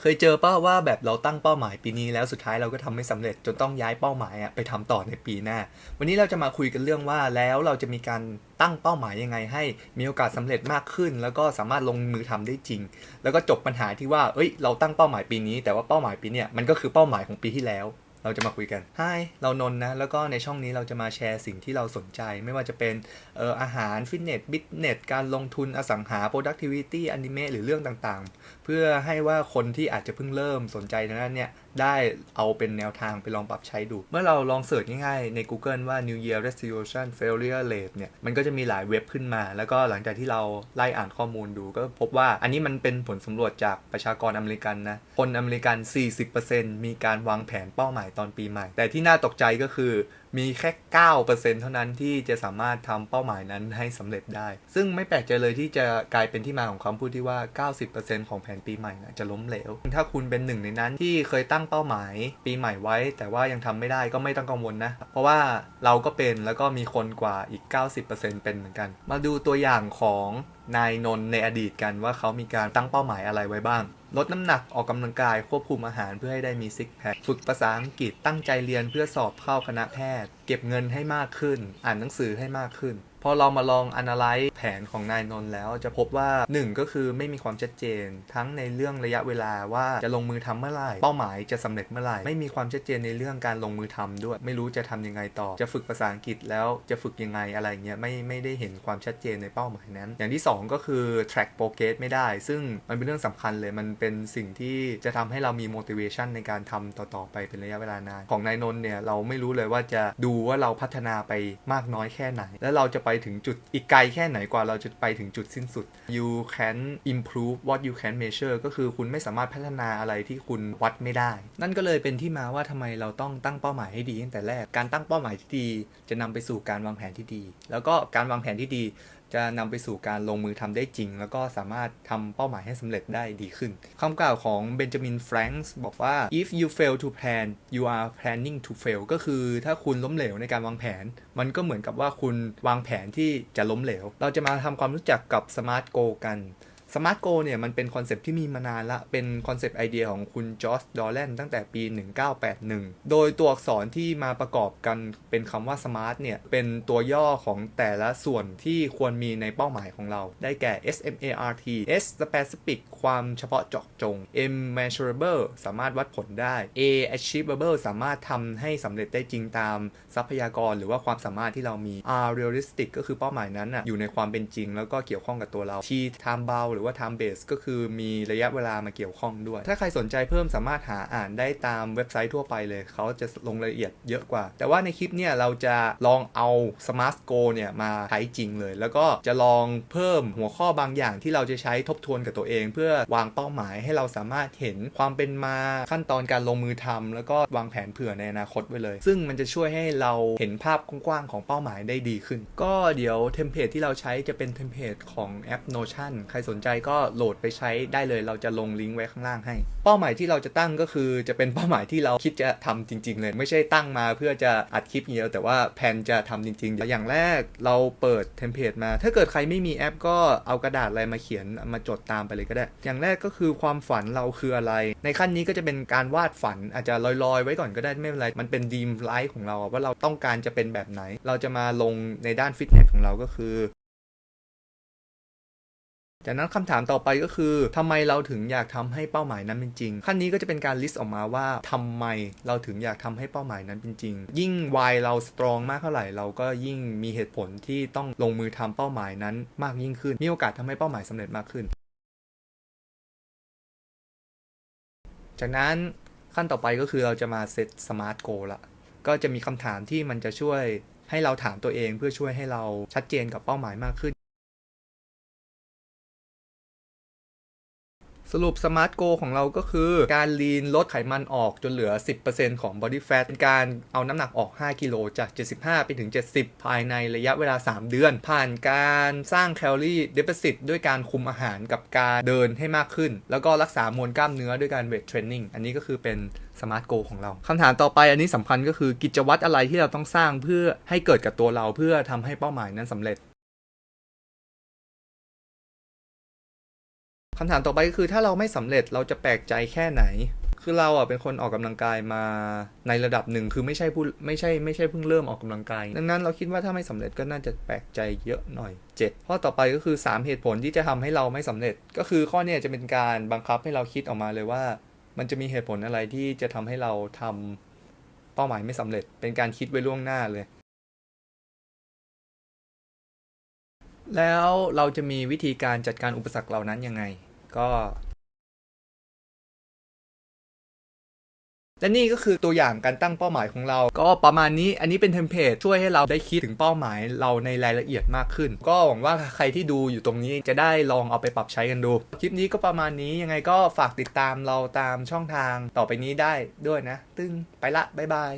เคยเจอป้าว่าแบบเราตั้งเป้าหมายปีนี้แล้วสุดท้ายเราก็ทำไม่สำเร็จจนต้องย้ายเป้าหมายอะไปทำต่อในปีหน้า วันนี้เราจะมาคุยกันเรื่องว่าแล้วเราจะมีการตั้งเป้าหมายยังไง ให้มีโอกาสสำเร็จมากขึ้น แล้วก็สามารถลงมือทำได้จริง แล้วก็จบปัญหาที่ว่าเอ้ย เราตั้งเป้าหมายปีนี้ แต่ว่าเป้าหมายปีเนี้ยมันก็คือเป้าหมายของปีที่แล้ว เราจะมาคุยกัน h ายเรานนท์นะ แล้วก็ในช่องนี้เราจะมาแชร์สิ่งที่เราสนใจ ไม่ว่าจะเป็นเอ่ออาหาร ฟิตเนส บิสเนส การลงทุน อสังหา productivity อนิเมะหรือเรื่องต่างๆ เพื่อให้ว่าคนที่อาจจะเพิ่งเริ่มสนใจในนั้นเนี่ยได้เอาเป็นแนวทางไปลองปรับใช้ดู เมื่อเราลองเสิร์ชง่ายๆ ใน Google ว่า New Year Resolution Failure Rate เนี่ย มันก็จะมีหลายเว็บขึ้นมา แล้วก็หลังจากที่เราไล่อ่านข้อมูลดู ก็พบว่าอันนี้มันเป็นผลสำรวจจากประชากรอเมริกันนะ คนอเมริกัน 40%มีการวางแผนเป้าหมายตอนปีใหม่ แต่ที่น่าตกใจก็คือมีแค่ 9%เท่านั้นที่จะสามารถทำเป้าหมายนั้นให้สำเร็จได้ ซึ่งไม่แปลกใจเลยที่จะกลายเป็นที่มาของคำพูดที่ว่า 90%ของแผนปีใหม่นะจะล้มเหลว ถ้าคุณเป็นหนึ่งในนั้นที่เคยตั้งเป้าหมายปีใหม่ไว้ แต่ว่ายังทำไม่ได้ก็ไม่ต้องกังวลนะ เพราะว่าเราก็เป็นแล้วก็มีคนกว่าอีก 90%เป็นเหมือนกัน มาดูตัวอย่างของ นายนนท์ในอดีตกันว่าเขามีการตั้งเป้าหมายอะไรไว้บ้าง ลดน้ำหนักออกกำลังกายควบคุมอาหารเพื่อให้ได้มีซิกแพคฝึกภาษาอังกฤษตั้งใจเรียนเพื่อสอบเข้าคณะแพทย์ เก็บเงินให้มากขึ้น อ่านหนังสือให้มากขึ้น พอเรามาลอง analyze แผนของนายนนท์แล้วจะพบว่า 1 ก็คือไม่มีความชัดเจน ทั้งในเรื่องระยะเวลาว่าจะลงมือทำเมื่อไหร่ เป้าหมายจะสำเร็จเมื่อไหร่ ไม่มีความชัดเจนในเรื่องการลงมือทำด้วย ไม่รู้จะทำยังไงต่อ จะฝึกภาษาอังกฤษแล้วจะฝึกยังไงอะไรเงี้ยไม่ไม่ได้เห็นความชัดเจนในเป้าหมายนั้น อย่างที่ 2 ก็คือ track progress ไม่ได้ ซึ่งมันเป็นเรื่องสำคัญเลยมันเป็นสิ่งที่จะทำให้เรามี motivation ในการทำต่อๆไปเป็นระยะเวลานานของนายนนท์เนี่ยเราไม่รู้เลยว่าจะดูว่าเราพัฒนาไปมากน้อยแค่ไหน แล้วเราจะไปถึงจุดอีกไกลแค่ไหนกว่าเราจะไปถึงจุดสิ้นสุด you can improve what you can measure ก็คือคุณไม่สามารถพัฒนาอะไรที่คุณวัดไม่ได้ นั่นก็เลยเป็นที่มาว่าทำไมเราต้องตั้งเป้าหมายให้ดีตั้งแต่แรก การตั้งเป้าหมายที่ดี จะนำไปสู่การวางแผนที่ดี แล้วก็การวางแผนที่ดี จะนำไปสู่การลงมือทำได้จริง แล้วก็สามารถทำเป้าหมายให้สำเร็จได้ดีขึ้นคำกล่าวของเบนจามินแฟรงส์บอกว่า if you fail to plan you are planning to fail ก็คือถ้าคุณล้มเหลวในการวางแผน มันก็เหมือนกับว่าคุณวางแผนที่จะล้มเหลว เราจะมาทำความรู้จักกับ Smart Go กัน Smart Go เนี่ยมันเป็นคอนเซปที่มีมานานละ เป็นคอนเซปต์ไอเดียของคุณจอร์จดอลแลนตั้งแต่ปี 1981 โดยตัวอักษรที่มาประกอบกันเป็นคำว่า Smart เนี่ย เป็นตัวย่อของแต่ละส่วนที่ควรมีในเป้าหมายของเรา ได้แก่ S M A R T S specific ความเฉพาะเจาะจง M measurable สามารถวัดผลได้ A achievable สามารถทำให้สำเร็จได้จริงตามทรัพยากรหรือว่าความสามารถที่เรามี R realistic ก็คือเป้าหมายนั้นอะอยู่ในความเป็นจริง แล้วก็เกี่ยวข้องกับตัวเรา T time bound รือว่า time base ก็คือมีระยะเวลามาเกี่ยวข้องด้วย ถ้าใครสนใจเพิ่มสามารถหาอ่านได้ตามเว็บไซต์ทั่วไปเลย เขาจะลงรายละเอียดเยอะกว่า แต่ว่าในคลิปเนี่ยเราจะลองเอา Smart Go เนี่ยมาใช้จริงเลย แล้วก็จะลองเพิ่มหัวข้อบางอย่างที่เราจะใช้ทบทวนกับตัวเอง เพื่อวางเป้าหมายให้เราสามารถเห็นความเป็นมาขั้นตอนการลงมือทำแล้วก็วางแผนเผื่อในอนาคตไว้เลย ซึ่งมันจะช่วยให้เราเห็นภาพกว้างๆของเป้าหมายได้ดีขึ้น ก็เดี๋ยวเทมเพลตที่เราใช้จะเป็นเทมเพลตของแอป Notion ใครสนใจก็โหลดไปใช้ได้เลย เราจะลงลิงก์ไว้ข้างล่างให้ เป้าหมายที่เราจะตั้งก็คือจะเป็นเป้าหมายที่เราคิดจะทำจริง ๆ เลย ไม่ใช่ตั้งมาเพื่อจะอัดคลิปอย่างเดียวแต่ว่าแผนจะทำจริง ๆ อย่างแรกเราเปิดเทมเพลตมา ถ้าเกิดใครไม่มีแอปก็เอากระดาษอะไรมาเขียนมาจดตามไปเลยก็ได้ อย่างแรกก็คือความฝันเราคืออะไร ในขั้นนี้ก็จะเป็นการวาดฝันอาจจะลอยๆ ไว้ก่อนก็ได้ไม่เป็นไรมันเป็นดีมไลฟ์ของเราว่าเราต้องการจะเป็นแบบไหน เราจะมาลงในด้านฟิตเนสของเราก็คือ จากนั้นคำถามต่อไปก็คือทำไมเราถึงอยากทำให้เป้าหมายนั้นเป็นจริงขั้นนี้ก็จะเป็นการลิสต์ออกมาว่าทำไมเราถึงอยากทำให้เป้าหมายนั้นเป็นจริง ยิ่งวายเราสตรองมากเท่าไหร่เราก็ยิ่งมีเหตุผลที่ต้องลงมือทำเป้าหมายนั้นมากยิ่งขึ้น มีโอกาสทำให้เป้าหมายสำเร็จมากขึ้น จากนั้นขั้นต่อไปก็คือเราจะมาเซตสมาร์ทโกละก็จะมีคำถามที่มันจะช่วยให้เราถามตัวเองเพื่อช่วยให้เราชัดเจนกับเป้าหมายมากขึ้น สรุป Smart Go ของเราก็คือ การลีนลดไขมันออกจนเหลือ 10%ของ Body Fat เป็นการเอาน้ำหนักออก 5 กิโลจาก 75 ไปถึง 70 ภายในระยะเวลา 3 เดือน ผ่านการสร้างแคลอรี่เด f ซิตด้วยการคุมอาหารกับการเดินให้มากขึ้น แล้วก็รักษามวลกล้ามเนื้อด้วยการเวทเทรนนิ่งอันนี้ก็คือเป็น Smart Go ของเราคำถามต่อไปอันนี้สำคัญก็คือกิจวัตรอะไรที่เราต้องสร้างเพื่อให้เกิดกับตัวเราเพื่อทำให้เป้าหมายนั้นสำเร็จ คำถามต่อไปก็คือถ้าเราไม่สำเร็จเราจะแปลกใจแค่ไหน คือเราอะเป็นคนออกกำลังกายมาในระดับหนึ่งคือไม่ใช่ผู้ไม่ใช่ไม่ใช่เพิ่งเริ่มออกกำลังกาย ดังนั้นเราคิดว่าถ้าไม่สำเร็จก็น่าจะแปลกใจเยอะหน่อย 7 ข้อต่อไปก็คือ 3 เหตุผลที่จะทำให้เราไม่สำเร็จ ก็คือข้อเนี้จะเป็นการบังคับให้เราคิดออกมาเลยว่า มันจะมีเหตุผลอะไรที่จะทำให้เราทำเป้าหมายไม่สำเร็จ เป็นการคิดไว้ล่วงหน้าเลยแล้วเราจะมีวิธีการจัดการอุปสรรคเหล่านั้นยังไง ก็และนี่ก็คือตัวอย่างการตั้งเป้าหมายของเรา ก็ประมาณนี้ อันนี้เป็นเทมเพลตช่วยให้เราได้คิดถึงเป้าหมายเราในรายละเอียดมากขึ้น ก็หวังว่าใครที่ดูอยู่ตรงนี้จะได้ลองเอาไปปรับใช้กันดู คลิปนี้ก็ประมาณนี้ยังไงก็ฝากติดตามเราตามช่องทางต่อไปนี้ได้ด้วยนะ ตึ้งไปละ บ๊ายบาย